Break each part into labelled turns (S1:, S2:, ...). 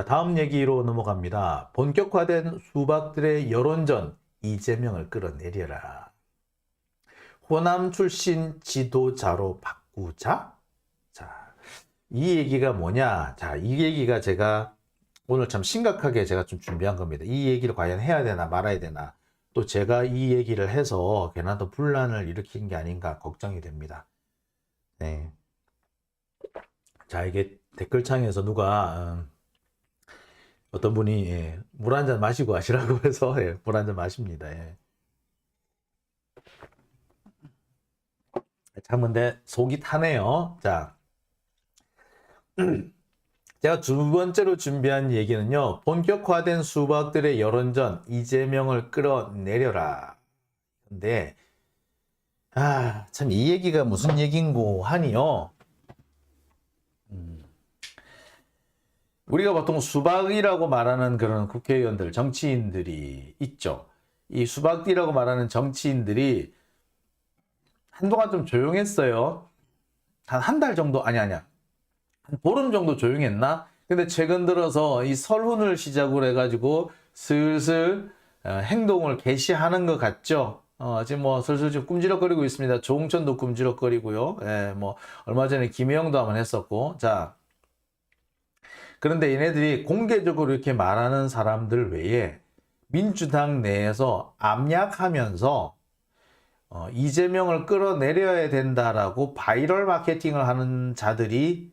S1: 자, 다음 얘기로 넘어갑니다. 본격화된 수박들의 여론전 이재명을 끌어내려라. 호남 출신 지도자로 바꾸자? 자, 이 얘기가 뭐냐? 자, 이 얘기가 제가 오늘 참 심각하게 제가 좀 준비한 겁니다. 이 얘기를 과연 해야 되나 말아야 되나. 또 제가 이 얘기를 해서 괜한 또 분란을 일으킨 게 아닌가 걱정이 됩니다. 네. 자, 이게 댓글창에서 누가, 음, 어떤 분이 예, 물한 잔 마시고 하시라고 해서 예, 물한 잔 마십니다. 예. 참 근데 속이 타네요. 자, 제가 두 번째로 준비한 얘기는요. 본격화된 수박들의 여론전 이재명을 끌어내려라. 근데 아, 참 이 얘기가 무슨 얘긴고 하니요. 우리가 보통 수박이라고 말하는 그런 국회의원들, 정치인들이 있죠. 이 수박이라고 말하는 정치인들이 한동안 좀 조용했어요. 한 한 달 정도, 아니, 아니야. 한 보름 정도 조용했나? 근데 최근 들어서 이 설훈을 시작으로 해가지고 슬슬 어, 행동을 개시하는 것 같죠. 어, 지금 뭐 슬슬 좀 꿈지럭거리고 있습니다. 조홍천도 꿈지럭거리고요. 예, 뭐 얼마 전에 김혜영도 한번 했었고, 자. 그런데 얘네들이 공개적으로 이렇게 말하는 사람들 외에 민주당 내에서 압력하면서 어, 이재명을 끌어내려야 된다라고 바이럴 마케팅을 하는 자들이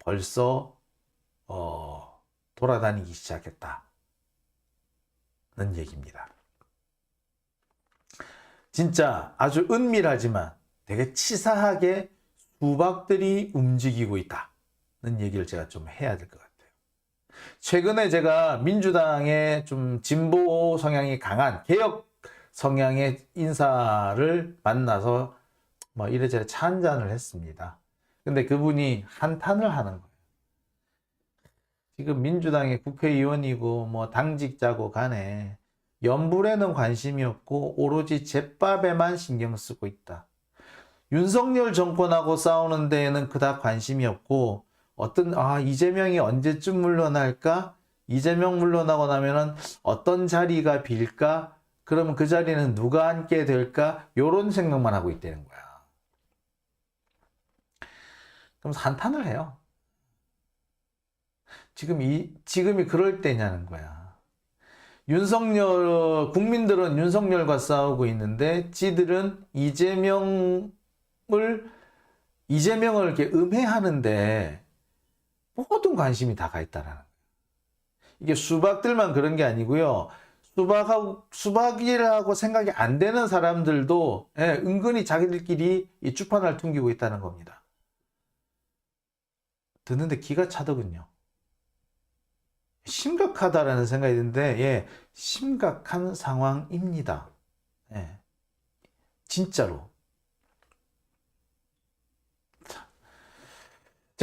S1: 벌써 어, 돌아다니기 시작했다는 얘기입니다. 진짜 아주 은밀하지만 되게 치사하게 수박들이 움직이고 있다는 얘기를 제가 좀 해야 될 것 같아요. 최근에 제가 민주당의 좀 진보 성향이 강한 개혁 성향의 인사를 만나서 뭐 이래저래 차 한 잔을 했습니다. 근데 그분이 한탄을 하는 거예요. 지금 민주당의 국회의원이고 뭐 당직자고 간에 연불에는 관심이 없고 오로지 제밥에만 신경 쓰고 있다. 윤석열 정권하고 싸우는 데에는 그닥 관심이 없고 어떤 아 이재명이 언제쯤 물러날까? 이재명 물러나고 나면은 어떤 자리가 빌까? 그러면 그 자리는 누가 앉게 될까? 요런 생각만 하고 있다는 거야. 그럼 한탄을 해요. 지금 이 지금이 그럴 때냐는 거야. 윤석열 국민들은 윤석열과 싸우고 있는데 지들은 이재명을 이재명을 이렇게 음해하는데 모든 관심이 다 가 있다라는 거예요. 이게 수박들만 그런 게 아니고요. 수박하고 수박이라고 생각이 안 되는 사람들도 예, 은근히 자기들끼리 이 주판을 퉁기고 있다는 겁니다. 듣는데 기가 차더군요. 심각하다라는 생각이 드는데, 예, 심각한 상황입니다. 예, 진짜로. 자,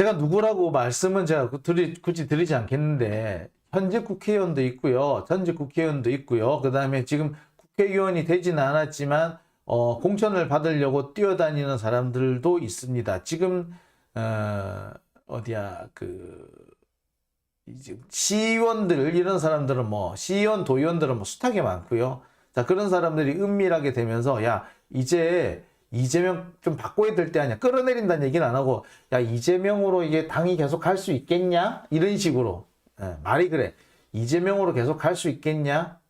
S1: 제가 누구라고 말씀은 제가 드리, 굳이 드리지 않겠는데, 현재 국회의원도 있고요, 전직 국회의원도 있고요, 그 다음에 지금 국회의원이 되지는 않았지만, 어, 공천을 받으려고 뛰어다니는 사람들도 있습니다. 지금, 어, 어디야, 그, 이제 시의원들 이런 사람들은 뭐 시의원 도의원들은 뭐 숱하게 많고요. 자 그런 사람들이 은밀하게 되면서 야 이제 이재명 좀 바꿔야 될 때 아니야 끌어내린다는 얘기는 안 하고 야 이재명으로 이게 당이 계속 갈 수 있겠냐 이런 식으로 예, 말이 그래 이재명으로 계속 갈 수 있겠냐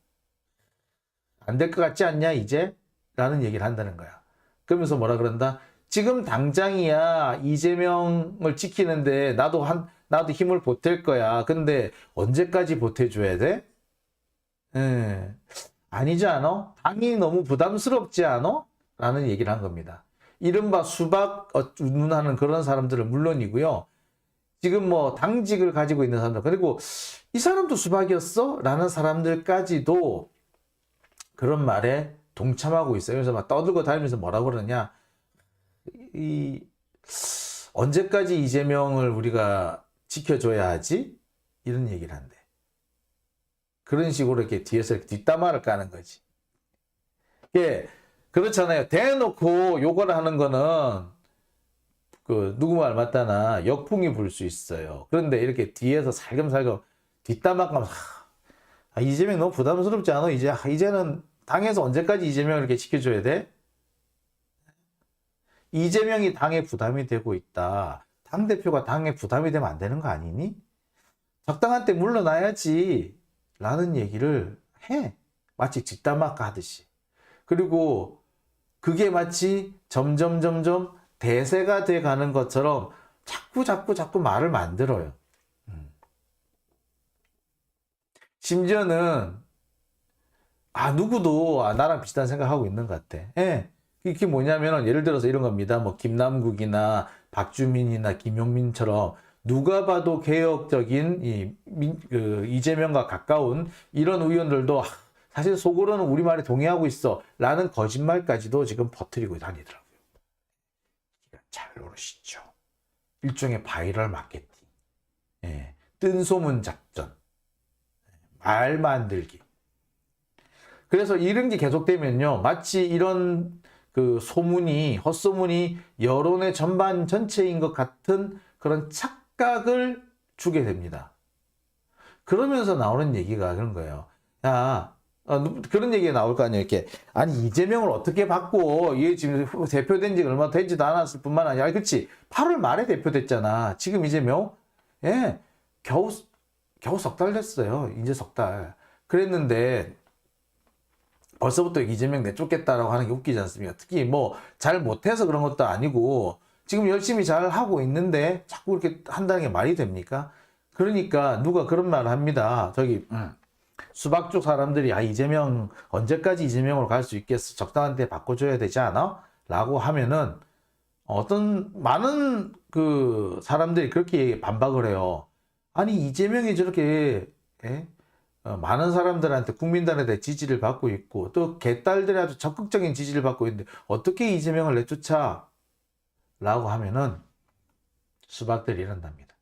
S1: 안 될 것 같지 않냐 이제 라는 얘기를 한다는 거야. 그러면서 뭐라 그런다 지금 당장이야 이재명을 지키는데 나도 한 나도 힘을 보탤 거야. 근데 언제까지 보태줘야 돼? 예. 아니지 않아? 당이 너무 부담스럽지 않아? 라는 얘기를 한 겁니다. 이른바 수박 운운하는 그런 사람들은 물론이고요. 지금 뭐 당직을 가지고 있는 사람들 그리고 이 사람도 수박이었어? 라는 사람들까지도 그런 말에 동참하고 있어요. 그래서 막 떠들고 다니면서 뭐라고 그러냐. 이 언제까지 이재명을 우리가 지켜줘야 하지? 이런 얘기를 한대. 그런 식으로 이렇게 뒤에서 이렇게 뒷담화를 까는 거지. 예, 그렇잖아요. 대놓고 욕을 하는 거는 그 누구 말 맞다나 역풍이 불 수 있어요. 그런데 이렇게 뒤에서 살금살금 뒷담화감 아, 이재명 너무 부담스럽지 않아? 이제 아, 이제는 당에서 언제까지 이재명을 이렇게 지켜줘야 돼? 이재명이 당에 부담이 되고 있다. 당 대표가 당에 부담이 되면 안 되는 거 아니니? 적당한 때 물러나야지. 라는 얘기를 해. 마치 뒷담화가 하듯이. 그리고 그게 마치 점점 점점 대세가 돼 가는 것처럼 자꾸 자꾸 자꾸 말을 만들어요. 음. 심지어는 아 누구도 아, 나랑 비슷한 생각하고 있는 것 같아. 예. 이게 뭐냐면은 예를 들어서 이런 겁니다. 뭐 김남국이나 박주민이나 김용민처럼 누가 봐도 개혁적인 이 민- 그 이재명과 가까운 이런 의원들도 아, 사실 속으로는 우리 말에 동의하고 있어 라는 거짓말까지도 지금 퍼뜨리고 다니더라고요. 잘 모르시죠. 일종의 바이럴 마케팅, 예, 뜬소문 작전, 말 만들기. 그래서 이런 게 계속되면요, 마치 이런 그 소문이 헛소문이 여론의 전반 전체인 것 같은 그런 착각을 주게 됩니다. 그러면서 나오는 얘기가 그런 거예요. 야, 어, 그런 얘기가 나올 거 아니에요. 이렇게 아니 이재명을 어떻게 바꿔? 얘 지금 대표된 지 얼마 되지도 않았을 뿐만 아니라, 아니, 그렇지. 8월 말에 대표됐잖아. 지금 이재명, 예, 겨우 겨우 석 달 됐어요. 이제 석 달. 그랬는데 벌써부터 이재명 내쫓겠다라고 하는 게 웃기지 않습니까? 특히 뭐 잘 못해서 그런 것도 아니고 지금 열심히 잘 하고 있는데 자꾸 이렇게 한다는 게 말이 됩니까? 그러니까 누가 그런 말을 합니다. 저기 음, 수박 쪽 사람들이 아 이재명 언제까지 이재명으로 갈 수 있겠어? 적당한 때 바꿔줘야 되지 않아? 라고 하면은 어떤 많은 그 사람들이 그렇게 반박을 해요. 아니 이재명이 저렇게 예? 어, 많은 사람들한테 국민들한테 지지를 받고 있고 또 개딸들이 아주 적극적인 지지를 받고 있는데 어떻게 이재명을 내쫓아? 라고 하면은 수박들이 이런답니다.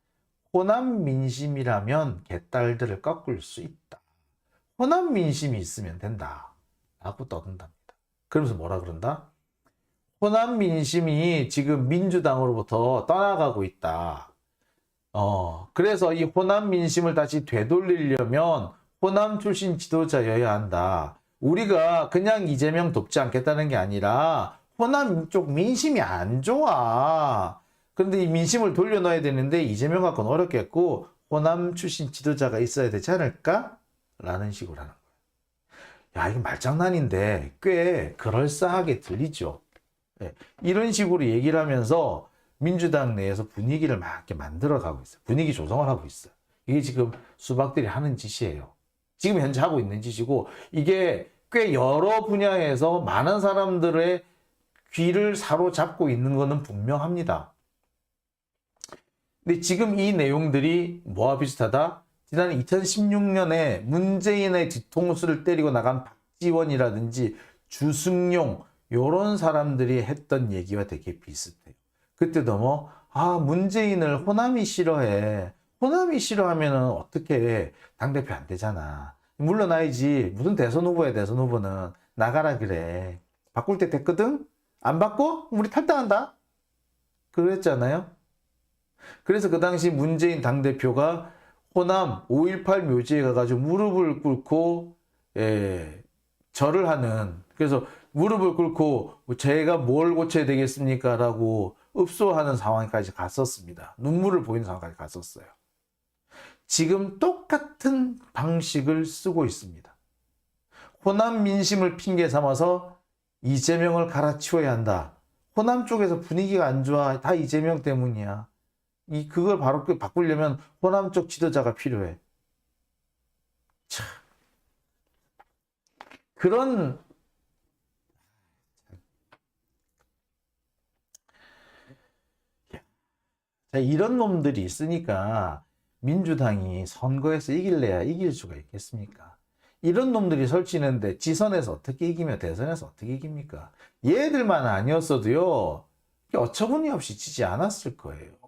S1: 호남 민심이라면 개딸들을 꺾을 수 있다. 호남 민심이 있으면 된다. 라고 떠든답니다. 그러면서 뭐라 그런다? 호남 민심이 지금 민주당으로부터 떠나가고 있다. 어, 그래서 이 호남 민심을 다시 되돌리려면 호남 출신 지도자여야 한다. 우리가 그냥 이재명 돕지 않겠다는 게 아니라 호남 쪽 민심이 안 좋아. 그런데 이 민심을 돌려놔야 되는데 이재명 갖고는 어렵겠고 호남 출신 지도자가 있어야 되지 않을까? 라는 식으로 하는 거예요. 야, 이거 말장난인데 꽤 그럴싸하게 들리죠. 예, 이런 식으로 얘기를 하면서 민주당 내에서 분위기를 막 이렇게 만들어 가고 있어요. 분위기 조성을 하고 있어요. 이게 지금 수박들이 하는 짓이에요. 지금 현재 하고 있는 짓이고 이게 꽤 여러 분야에서 많은 사람들의 귀를 사로잡고 있는 것은 분명합니다. 근데 지금 이 내용들이 뭐와 비슷하다? 지난 2016년에 문재인의 뒤통수를 때리고 나간 박지원이라든지 주승용 요런 사람들이 했던 얘기와 되게 비슷해요. 그때도 뭐, 아, 문재인을 호남이 싫어해. 호남이 싫어하면은 어떻게 당대표 안 되잖아. 물러나야지. 무슨 대선 후보야, 대선 후보는. 나가라 그래. 바꿀 때 됐거든? 안 바꿔? 우리 탈당한다? 그랬잖아요. 그래서 그 당시 문재인 당대표가 호남 5.18 묘지에 가가지고 무릎을 꿇고, 예, 절을 하는, 그래서 무릎을 꿇고 제가 뭘 고쳐야 되겠습니까? 라고 읍소하는 상황까지 갔었습니다. 눈물을 보이는 상황까지 갔었어요. 지금 똑같은 방식을 쓰고 있습니다. 호남 민심을 핑계 삼아서 이재명을 갈아치워야 한다. 호남 쪽에서 분위기가 안 좋아. 다 이재명 때문이야. 이 그걸 바로 그 바꾸려면 호남 쪽 지도자가 필요해. 참. 그런 자, 이런 놈들이 있으니까 민주당이 선거에서 이길래야 이길 수가 있겠습니까? 이런 놈들이 설치는데 지선에서 어떻게 이기며 대선에서 어떻게 이깁니까? 얘들만 아니었어도요, 어처구니 없이 지지 않았을 거예요.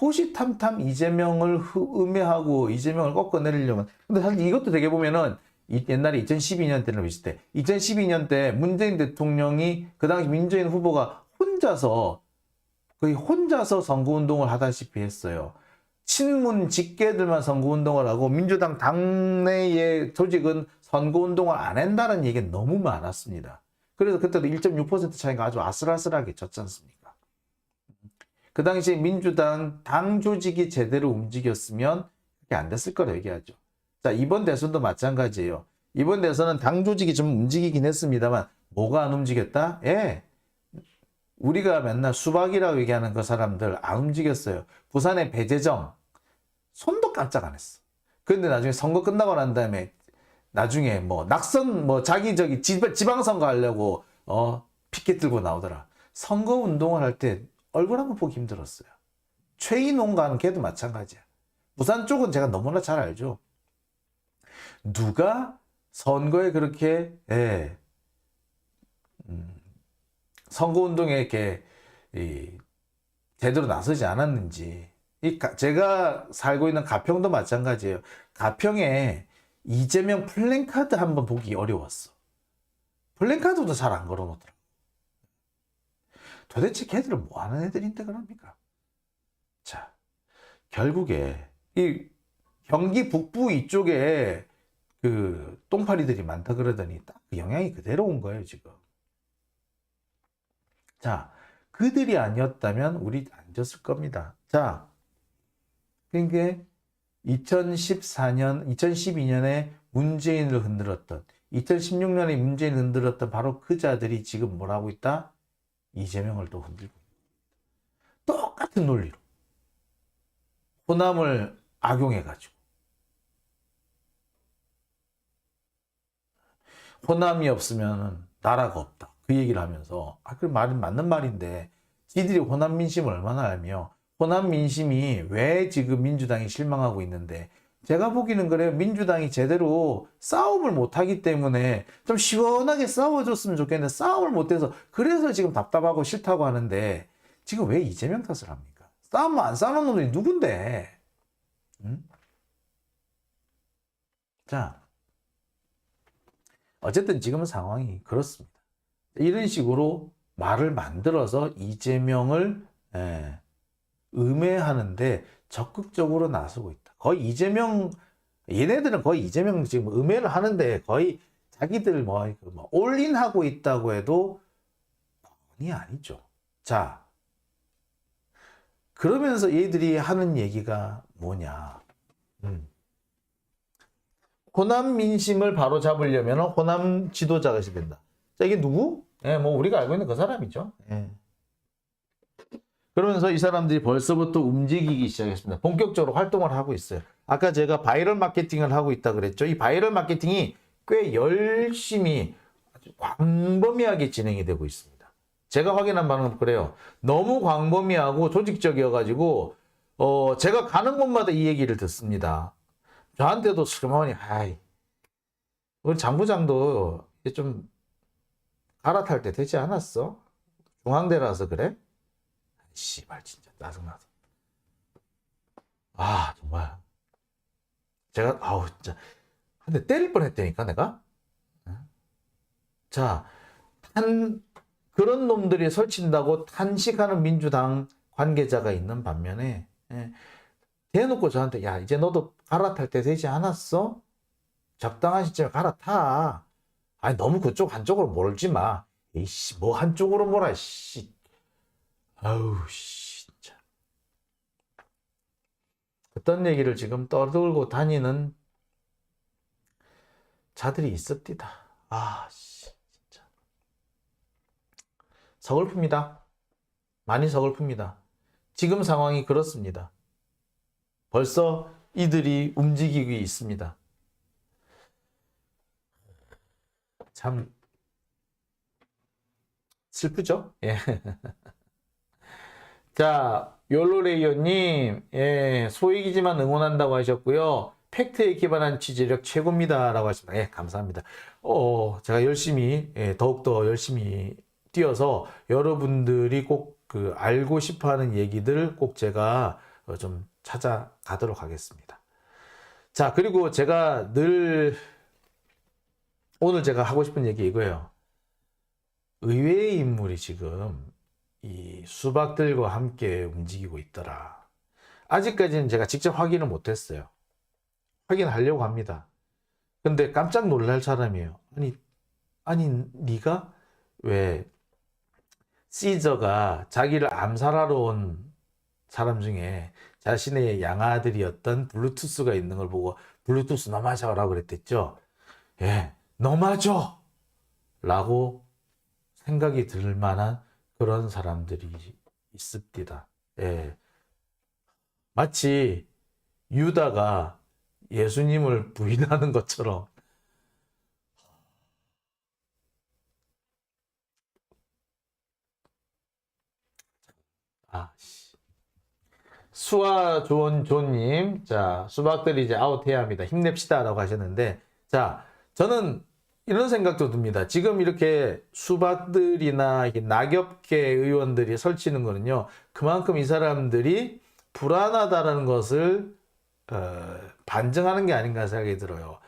S1: 호시탐탐 이재명을 흐- 음해하고 이재명을 꺾어내리려면, 근데 사실 이것도 되게 보면은 이- 옛날에 2012년 때랑 비슷해. 2012년 때 문재인 대통령이 그 당시 민주인 후보가 혼자서 거의 혼자서 선거운동을 하다시피 했어요. 친문 직계들만 선거운동을 하고 민주당 당내의 조직은 선거운동을 안 한다는 얘기가 너무 많았습니다. 그래서 그때도 1.6% 차이가 아주 아슬아슬하게 졌지 않습니까? 그 당시에 민주당 당 조직이 제대로 움직였으면 그게 안 됐을 거라 얘기하죠. 자, 이번 대선도 마찬가지예요. 이번 대선은 당 조직이 좀 움직이긴 했습니다만 뭐가 안 움직였다? 예. 우리가 맨날 수박이라고 얘기하는 그 사람들 안 움직였어요. 부산의 배재정 손도 깜짝 안 했어. 근데 나중에 선거 끝나고 난 다음에 나중에 뭐 낙선 뭐 자기 저기 지- 지방선거 하려고 어 피켓 들고 나오더라. 선거 운동을 할 때 얼굴 한번 보기 힘들었어요. 최인홍과는 걔도 마찬가지야. 부산 쪽은 제가 너무나 잘 알죠. 누가 선거에 그렇게 예, 음, 선거 운동에 이렇게 이, 제대로 나서지 않았는지 이 가- 제가 살고 있는 가평도 마찬가지예요. 가평에 이재명 플랜카드 한번 보기 어려웠어. 플랜카드도 잘 안 걸어놓더라고. 도대체 걔들은 뭐 하는 애들인데 그럽니까? 자, 결국에 이 경기 북부 이쪽에 그 똥파리들이 많다 그러더니 딱 그 영향이 그대로 온 거예요, 지금. 자, 그들이 아니었다면 우리 안 졌을 겁니다. 자, 그러니까 2014년, 2012년에 문재인을 흔들었던, 2016년에 문재인을 흔들었던 바로 그 자들이 지금 뭘 하고 있다? 이재명을 또 흔들고. 똑같은 논리로. 호남을 악용해가지고. 호남이 없으면 나라가 없다. 그 얘기를 하면서, 아, 그 말은 맞는 말인데, 지들이 호남 민심을 얼마나 알며, 호남 민심이 왜 지금 민주당이 실망하고 있는데, 제가 보기는 그래요. 민주당이 제대로 싸움을 못하기 때문에 좀 시원하게 싸워줬으면 좋겠는데, 싸움을 못해서, 그래서 지금 답답하고 싫다고 하는데, 지금 왜 이재명 탓을 합니까? 싸움 안 싸우는 놈들이 누군데? 응? 자, 어쨌든 지금 상황이 그렇습니다. 이런 식으로 말을 만들어서 이재명을 예, 음해하는데 적극적으로 나서고 있다. 거의 이재명 얘네들은 거의 이재명 지금 음해를 하는데 거의 자기들 뭐, 그뭐 올인하고 있다고 해도 과언이 아니죠. 자, 그러면서 얘들이 하는 얘기가 뭐냐? 음. 호남 민심을 바로 잡으려면 호남 지도자가 있어야 된다. 자, 이게 누구? 예, 뭐 우리가 알고 있는 그 사람이죠. 예. 그러면서 이 사람들이 벌써부터 움직이기 시작했습니다. 본격적으로 활동을 하고 있어요. 아까 제가 바이럴 마케팅을 하고 있다 그랬죠. 이 바이럴 마케팅이 꽤 열심히 아주 광범위하게 진행이 되고 있습니다. 제가 확인한 바는 그래요. 너무 광범위하고 조직적이어가지고 어, 제가 가는 곳마다 이 얘기를 듣습니다. 저한테도 슬그머니 아이 우리 장부장도 이제 좀 갈아탈 때 되지 않았어? 중앙대라서 그래? 씨발 진짜 짜증나서 아 정말 제가 아우 진짜 한 대 때릴 뻔했다니까 내가 자탄 그런 놈들이 설친다고 탄식하는 민주당 관계자가 있는 반면에 예, 대놓고 저한테 야 이제 너도 갈아탈 때 되지 않았어? 적당한 시점에 갈아타. 아니 너무 그쪽 한쪽으로 몰지 마. 이씨 뭐 한쪽으로 몰아 씨. 아우 씨, 진짜. 어떤 얘기를 지금 떠들고 다니는 자들이 있었디다. 아 씨, 진짜. 서글픕니다. 많이 서글픕니다. 지금 상황이 그렇습니다. 벌써 이들이 움직이고 있습니다. 참 슬프죠? 예. 자, 욜로레이어님, 예, 소액이지만 응원한다고 하셨고요. 팩트에 기반한 취재력 최고입니다 라고 하십니다. 예, 감사합니다. 어, 제가 열심히, 예, 더욱더 열심히 뛰어서 여러분들이 꼭 그 알고 싶어 하는 얘기들 꼭 제가 어, 좀 찾아가도록 하겠습니다. 자, 그리고 제가 늘 오늘 제가 하고 싶은 얘기 이거예요. 의외의 인물이 지금 이 수박들과 함께 움직이고 있더라. 아직까지는 제가 직접 확인을 못했어요. 확인하려고 합니다. 근데 깜짝 놀랄 사람이에요. 아니, 아니, 네가 왜 시저가 자기를 암살하러 온 사람 중에 자신의 양아들이었던 블루투스가 있는 걸 보고 블루투스 너 맞아라고 그랬댔죠. 예, 너 맞아! 라고 생각이 들 만한 그런 사람들이 있습니다. 예. 마치 유다가 예수님을 부인하는 것처럼 아, 씨. 수아 좋은 조님, 자, 수박들이 이제 아웃해야 합니다. 힘냅시다. 라고 하셨는데, 자, 저는 이런 생각도 듭니다. 지금 이렇게 수박들이나 낙엽계 의원들이 설치는 거는요, 그만큼 이 사람들이 불안하다라는 것을, 어, 반증하는 게 아닌가 생각이 들어요.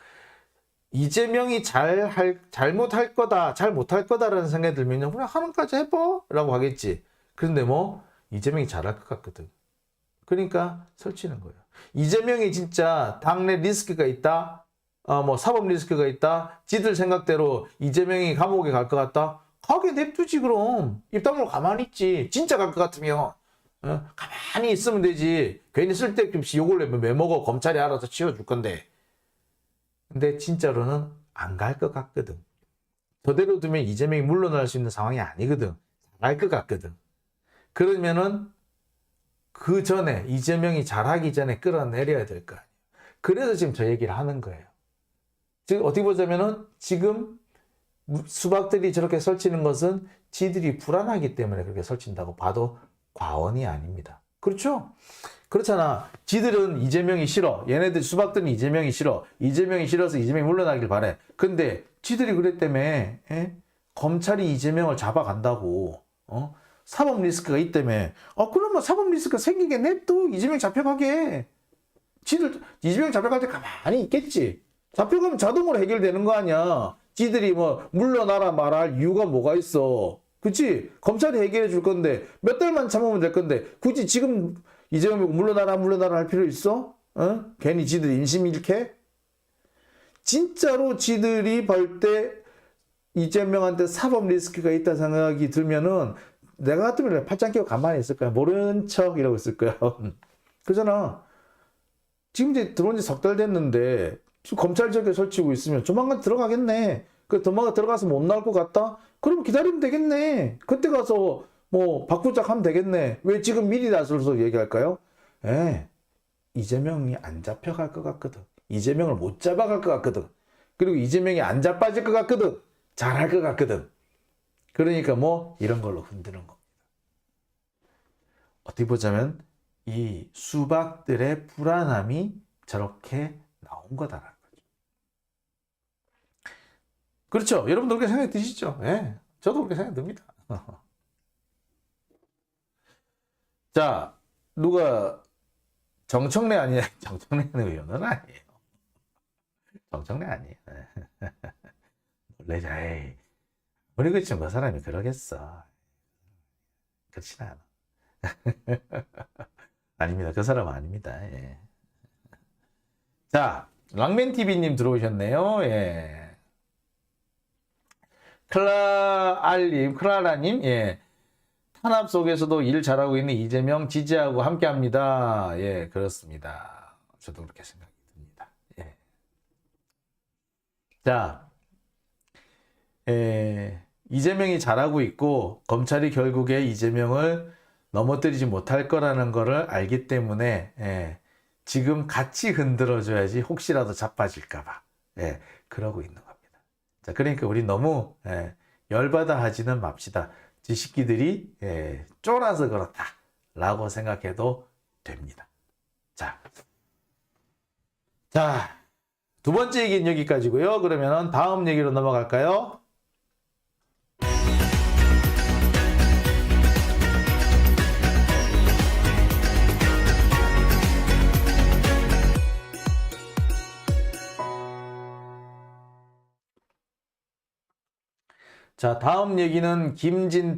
S1: 이재명이 잘 할, 잘못할 거다, 잘 못할 거다라는 생각이 들면요, 그냥 하는까지 해봐! 라고 하겠지. 그런데 뭐, 이재명이 잘할 것 같거든. 그러니까 설치는 거예요. 이재명이 진짜 당내 리스크가 있다. 어, 뭐 사법 리스크가 있다. 지들 생각대로 이재명이 감옥에 갈 것 같다. 가게 냅두지 그럼. 입 다물고 가만히 있지. 진짜 갈 것 같으면 어, 가만히 있으면 되지. 괜히 쓸데없이 욕을 내면 왜 먹어. 검찰이 알아서 치워줄 건데. 근데 진짜로는 안 갈 것 같거든. 저대로 두면 이재명이 물러날 수 있는 상황이 아니거든. 갈것 같거든. 그러면은 그 전에 이재명이 잘하기 전에 끌어내려야 될 거 아니에요. 그래서 지금 저 얘기를 하는 거예요. 지금 어떻게 보자면은 지금 수박들이 저렇게 설치는 것은 지들이 불안하기 때문에 그렇게 설친다고 봐도 과언이 아닙니다. 그렇죠? 그렇잖아. 지들은 이재명이 싫어. 얘네들 수박들은 이재명이 싫어. 이재명이 싫어서 이재명이 물러나길 바래. 근데 지들이 그랬다며 예? 검찰이 이재명을 잡아간다고 어? 사법 리스크가 있다며. 아, 그러면 사법 리스크가 생기게 냅둬. 이재명 잡혀가게. 지들, 이재명 잡혀갈 때 가만히 있겠지. 잡혀가면 자동으로 해결되는 거 아니야. 지들이 뭐, 물러나라 말할 이유가 뭐가 있어. 그치? 검찰이 해결해 줄 건데, 몇 달만 참으면 될 건데, 굳이 지금 이재명 물러나라, 물러나라 할 필요 있어? 어? 괜히 지들이 인심 잃게? 진짜로 지들이 볼 때 이재명한테 사법 리스크가 있다 생각이 들면은 내가 같으면 팔짱 끼고 가만히 있을 거야. 모르는 척 이러고 있을 거야. 그잖아. 지금 이제 들어온 지 석 달 됐는데 검찰적에 설치고 있으면 조만간 들어가겠네. 그 도망가 들어가서 못 나올 것 같다? 그럼 기다리면 되겠네. 그때 가서 뭐 바꾸자 하면 되겠네. 왜 지금 미리 나서서 얘기할까요? 에 이재명이 안 잡혀갈 것 같거든. 이재명을 못 잡아갈 것 같거든. 그리고 이재명이 안 자빠질 것 같거든. 잘할 것 같거든. 그러니까 뭐 이런 걸로 흔드는 겁니다. 어떻게 보자면 이 수박들의 불안함이 저렇게 나온 거다라는 거죠. 그렇죠. 여러분도 그렇게 생각이 드시죠? 예. 저도 그렇게 생각이 듭니다. 자, 누가 정청래 아니냐? 정청래는 의원은 아니에요. 정청래 아니에요. 놀래자, 에이. 우리 그치 뭐 사람이 그러겠어. 그렇진 않아. 아닙니다. 그 사람은 아닙니다. 예. 자, 랑맨TV님 들어오셨네요. 예. 클라알님, 클라라님, 예. 탄압 속에서도 일 잘하고 있는 이재명 지지하고 함께 합니다. 예, 그렇습니다. 저도 그렇게 생각이 듭니다. 예. 자, 에, 이재명이 잘하고 있고 검찰이 결국에 이재명을 넘어뜨리지 못할 거라는 거를 알기 때문에 예, 지금 같이 흔들어줘야지 혹시라도 자빠질까봐 예, 그러고 있는 겁니다. 자, 그러니까 우리 너무 예, 열받아 하지는 맙시다. 지식기들이 예, 쫄아서 그렇다 라고 생각해도 됩니다. 자, 자, 두 번째 얘기는 여기까지고요. 그러면 다음 얘기로 넘어갈까요? 자, 다음 얘기는 김진태